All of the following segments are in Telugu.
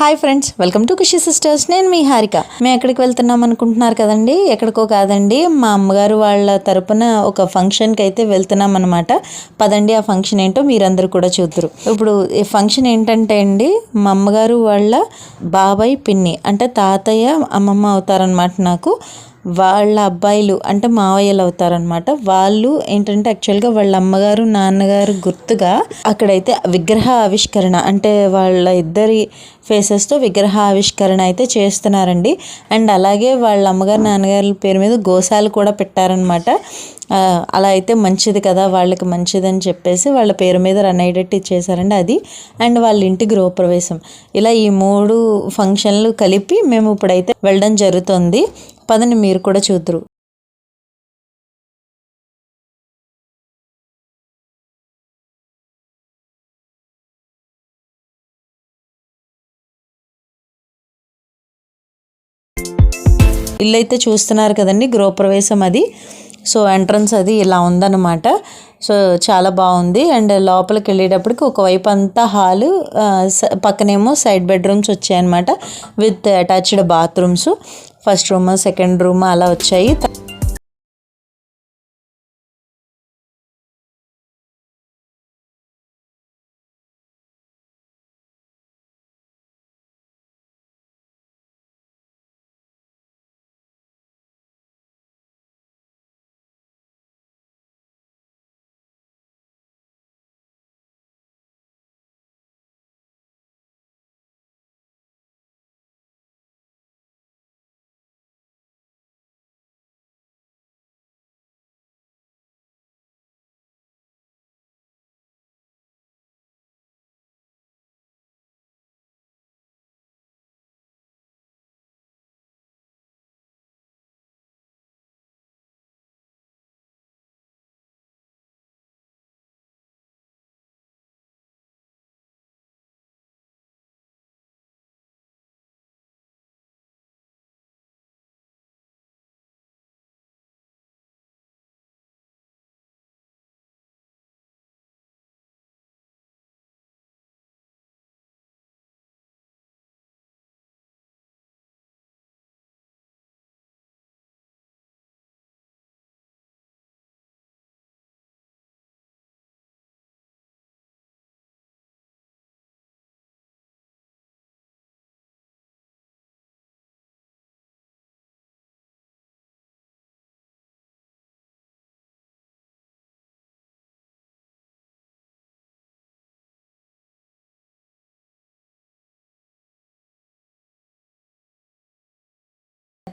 Hi friends welcome to Khushi sisters. నేను మీ హారిక. మేము ఎక్కడికి వెళ్తున్నాం అనుకుంటున్నారు కదండి? ఎక్కడికో కాదండి. మా అమ్మగారు వాళ్ళ తరపున ఒక ఫంక్షన్కి అయితే వెళ్తున్నాం అనమాట పదండి ఆ ఫంక్షన్ ఏంటో మీరందరూ కూడా చూద్దరు. ఇప్పుడు ఈ ఫంక్షన్ ఏంటంటే అండి మా అమ్మగారు వాళ్ళ బాబాయ్ పిన్ని అంటే తాతయ్య అమ్మమ్మ అవుతారనమాట నాకు. వాళ్ళ అబ్బాయిలు అంటే మావయ్యలు అవుతారనమాట వాళ్ళు ఏంటంటే యాక్చువల్గా వాళ్ళ అమ్మగారు నాన్నగారు గుర్తుగా అక్కడైతే విగ్రహ ఆవిష్కరణ అంటే వాళ్ళ ఇద్దరి ఫేసెస్తో విగ్రహ ఆవిష్కరణ అయితే చేస్తున్నారండి. అండ్ అలాగే వాళ్ళ అమ్మగారు నాన్నగారి పేరు మీద గోశాలు కూడా పెట్టారనమాట అలా అయితే మంచిది కదా వాళ్ళకి మంచిదని చెప్పేసి వాళ్ళ పేరు మీద రన్ అయ్యేటట్టు ఇచ్చేసారండి అది. అండ్ వాళ్ళ ఇంటి గృహప్రవేశం. ఇలా ఈ మూడు ఫంక్షన్లు కలిపి మేము ఇప్పుడైతే వెళ్ళడం జరుగుతుంది. పదని మీరు కూడా చూద్దరు. ఇల్లు అయితే చూస్తున్నారు కదండి గృహప్రవేశం అది. సో ఎంట్రన్స్ అది ఇలా ఉందన్నమాట. సో చాలా బాగుంది. అండ్ లోపలికి వెళ్ళేటప్పటికి ఒకవైపు అంతా హాలు పక్కనేమో సైడ్ బెడ్రూమ్స్ వచ్చాయన్నమాట with attached bathrooms. First room second room అలా వచ్చాయి.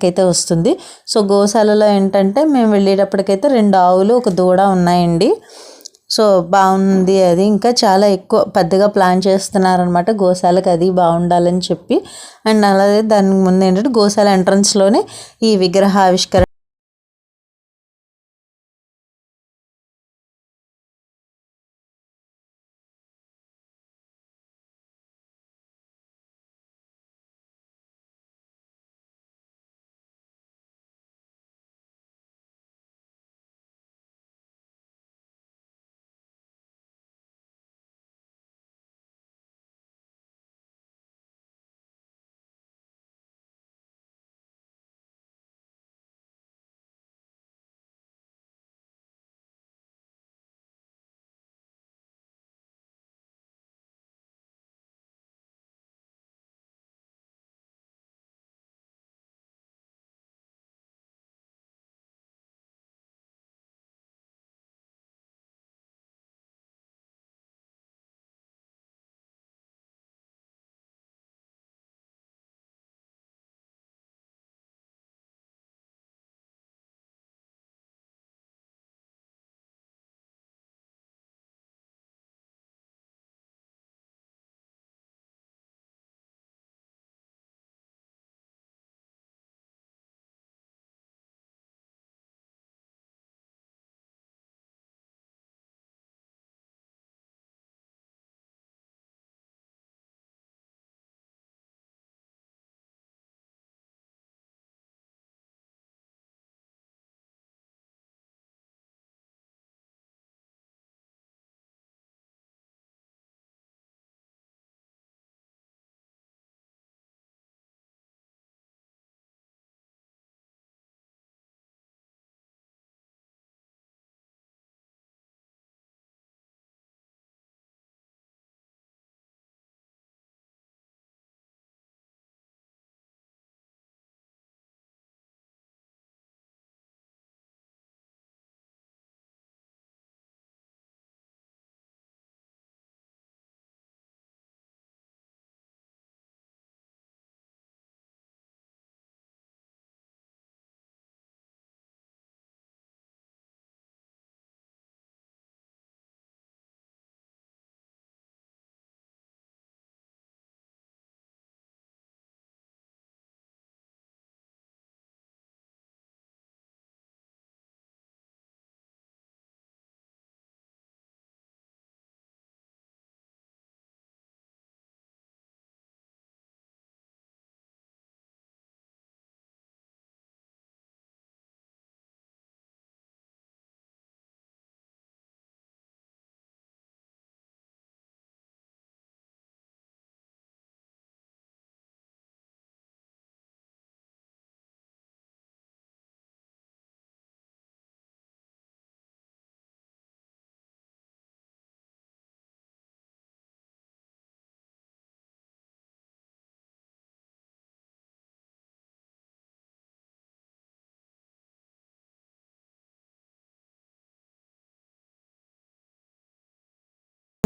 అయితే వస్తుంది. సో గోశాలలో ఏంటంటే మేము వెళ్ళేటప్పటికైతే రెండు ఆవులు ఒక దూడ ఉన్నాయండి. సో బాగుంది అది. ఇంకా చాలా ఎక్కువ పెద్దగా ప్లాన్ చేస్తున్నారనమాట గోశాలకు అది బాగుండాలని చెప్పి. అండ్ అలాగే దానికి ముందు ఏంటంటే గోశాల ఎంట్రన్స్లోనే ఈ విగ్రహ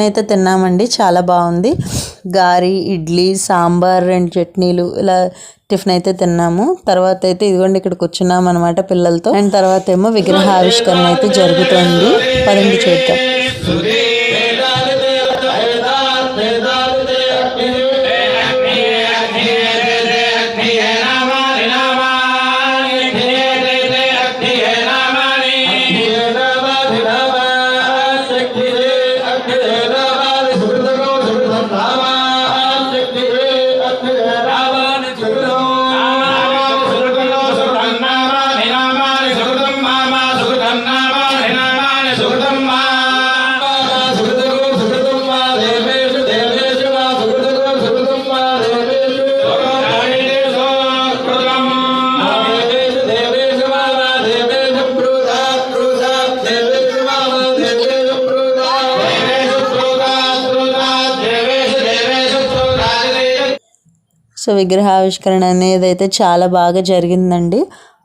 అయితే తిన్నామండి. చాలా బాగుంది. గారి ఇడ్లీ సాంబార్ రెండు చట్నీలు ఇలా టిఫిన్ అయితే తిన్నాము. తర్వాత అయితే ఇదిగోండి ఇక్కడ కూర్చున్నాం అనమాట పిల్లలతో. అండ్ తర్వాత ఏమో విగ్రహావిష్కరణ అయితే జరుగుతుంది. పదండి చూద్దాం. సో విగ్రహావిష్కరణ అనేది అయితే చాలా బాగా జరిగిందండి.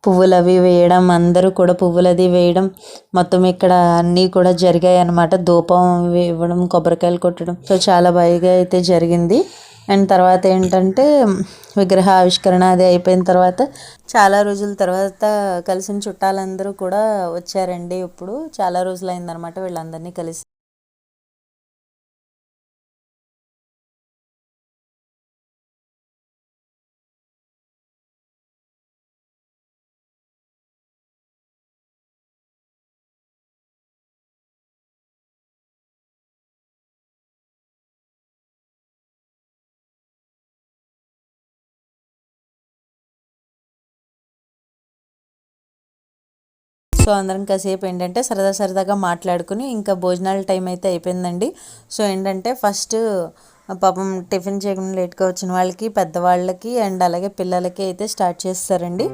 పువ్వులు అవి వేయడం అందరూ కూడా పువ్వులు అది వేయడం మొత్తం ఇక్కడ అన్నీ కూడా జరిగాయి అన్నమాట. ధూపం అవి ఇవ్వడం కొబ్బరికాయలు కొట్టడం సో చాలా బాగా అయితే జరిగింది. అండ్ తర్వాత ఏంటంటే విగ్రహ ఆవిష్కరణ అది అయిపోయిన తర్వాత చాలా రోజుల తర్వాత కలిసిన చుట్టాలందరూ కూడా వచ్చారండి. ఇప్పుడు చాలా రోజులైందనమాట వీళ్ళందరినీ కలిసి. సో అందరం కాసేపు ఏంటంటే సరదా సరదాగా మాట్లాడుకుని ఇంకా భోజనాల టైం అయితే అయిపోయిందండి. సో ఏంటంటే ఫస్ట్ పాపం టిఫిన్ చేయకుండా లేట్గా వచ్చిన వాళ్ళకి పెద్దవాళ్ళకి అండ్ అలాగే పిల్లలకి అయితే స్టార్ట్ చేస్తారండి.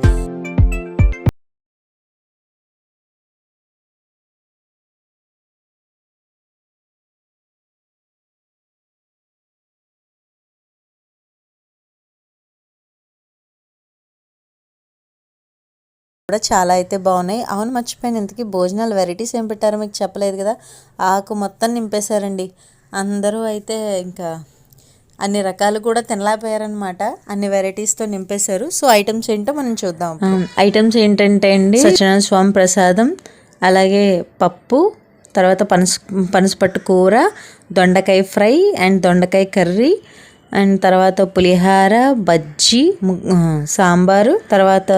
కూడా చాలా అయితే బాగున్నాయి. అవును మర్చిపోయాను. ఇంతకీ భోజనాలు వెరైటీస్ ఏం పెట్టారో మీకు చెప్పలేదు కదా. ఆకు మొత్తం నింపేశారండి. అందరూ అయితే ఇంకా అన్ని రకాలు కూడా తినలేకపోయారనమాట అన్ని వెరైటీస్తో నింపేశారు. సో ఐటమ్స్ ఏంటో మనం చూద్దాం ఐటమ్స్ ఏంటంటే అండి సత్యనారాయణ స్వామి ప్రసాదం అలాగే పప్పు తర్వాత పనస పనసపట్టు కూర దొండకాయ ఫ్రై అండ్ దొండకాయ కర్రీ అండ్ తర్వాత పులిహార బజ్జీ సాంబారు తర్వాత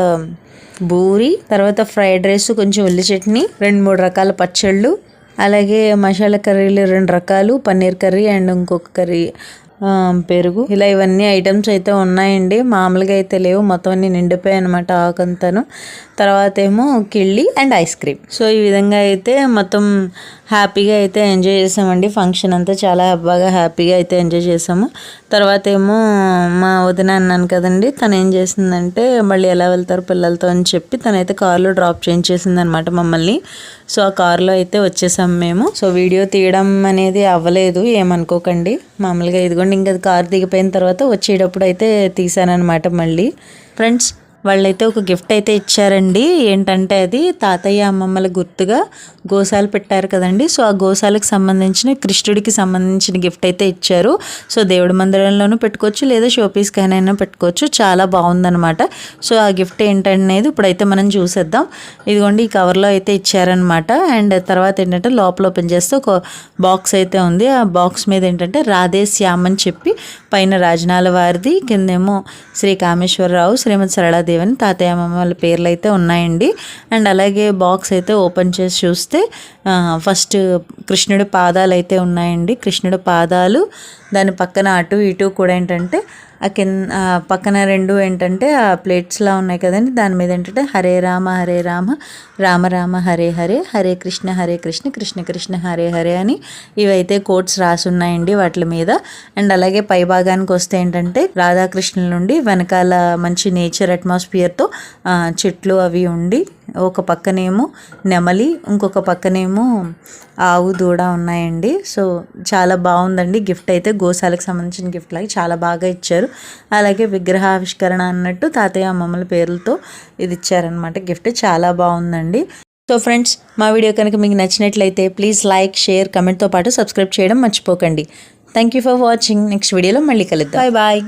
బూరి తర్వాత ఫ్రైడ్ రైస్ కొంచెం ఉల్లి చట్నీ రెండు మూడు రకాల పచ్చళ్ళు అలాగే మసాలా కర్రీలు రెండు రకాలు పన్నీర్ కర్రీ అండ్ ఇంకొక కర్రీ పెరుగు. ఇలా ఇవన్నీ ఐటమ్స్ అయితే ఉన్నాయండి. మామూలుగా అయితే లేవు. మొత్తం అన్ని నిండిపోయాయి అనమాట ఆకంతాను. తర్వాత ఏమో కిళ్ళి అండ్ ఐస్ క్రీమ్. సో ఈ విధంగా అయితే మొత్తం హ్యాపీగా అయితే ఎంజాయ్ చేసామండి. ఫంక్షన్ అంతా చాలా బాగా హ్యాపీగా అయితే ఎంజాయ్ చేసాము. తర్వాత ఏమో మా వదిన అన్నాను కదండి తను ఏం చేసిందంటే మళ్ళీ ఎలా వెళ్తారు పిల్లలతో అని చెప్పి తనైతే కార్లో డ్రాప్ చేయించేసింది అనమాట మమ్మల్ని. సో ఆ కార్లో అయితే వచ్చేసాము మేము. సో వీడియో తీయడం అనేది అవ్వలేదు ఏమనుకోకండి. మామూలుగా ఇదిగోండి ఇంకా కార్ దిగిపోయిన తర్వాత వచ్చేటప్పుడు అయితే తీసానమాట మళ్ళీ. ఫ్రెండ్స్ వాళ్ళైతే ఒక గిఫ్ట్ అయితే ఇచ్చారండి. ఏంటంటే అది తాతయ్య అమ్మమ్మల గుర్తుగా గోశాల పెట్టారు కదండి. సో ఆ గోశాలకు సంబంధించిన కృష్ణుడికి సంబంధించిన గిఫ్ట్ అయితే ఇచ్చారు. సో దేవుడి మందిరంలోనూ పెట్టుకోవచ్చు లేదా షోపీస్కైనా పెట్టుకోవచ్చు. చాలా బాగుందనమాట సో ఆ గిఫ్ట్ ఏంటనేది ఇప్పుడైతే మనం చూసేద్దాం. ఇదిగోండి ఈ కవర్లో అయితే ఇచ్చారనమాట అండ్ తర్వాత ఏంటంటే లోపల ఓపెన్ చేస్తే ఒక బాక్స్ అయితే ఉంది. ఆ బాక్స్ మీద ఏంటంటే రాధే శ్యామ్ అని చెప్పి పైన రాజనాల వారిది. కిందేమో శ్రీ కామేశ్వరరావు శ్రీమతి సరళాదేవి దేవని తాతయ్య అమ్మమ్మ వాళ్ళ పేర్లు అయితే ఉన్నాయండి. అండ్ అలాగే బాక్స్ అయితే ఓపెన్ చేసి చూస్తే ఫస్ట్ కృష్ణుడి పాదాలు అయితే ఉన్నాయండి. కృష్ణుడి పాదాలు దాని పక్కన అటు ఇటు కూడా ఏంటంటే ఆ కింద పక్కన రెండు ఏంటంటే ఆ ప్లేట్స్లా ఉన్నాయి కదండి. దాని మీద ఏంటంటే హరే రామ హరే రామ రామ రామ హరే హరే హరే కృష్ణ హరే కృష్ణ కృష్ణ కృష్ణ హరే హరే అని ఇవైతే కోట్స్ రాసి ఉన్నాయండి వాటి మీద. అండ్ అలాగే పై భాగానికి వస్తే ఏంటంటే రాధాకృష్ణుల నుండి వెనకాల మంచి నేచర్ అట్మాస్ఫియర్తో చెట్లు అవి ఉండి ఒక పక్కనేమో నెమలి ఇంకొక పక్కనేమో ఆవు దూడ ఉన్నాయండి. సో చాలా బాగుందండి. గిఫ్ట్ అయితే గోశాలకు సంబంధించిన గిఫ్ట్ లాగా చాలా బాగా ఇచ్చారు. అలాగే విగ్రహావిష్కరణ అన్నట్టు తాతయ్య అమ్మమ్మల పేర్లతో ఇది ఇచ్చారనమాట గిఫ్ట్. చాలా బాగుందండి. సో ఫ్రెండ్స్ మా వీడియో కనుక మీకు నచ్చినట్లయితే ప్లీజ్ లైక్ షేర్ కమెంట్తో పాటు సబ్స్క్రైబ్ చేయడం మర్చిపోకండి. Thank you for watching. Next వీడియోలో మళ్ళీ కలుద్దాం. Bye bye.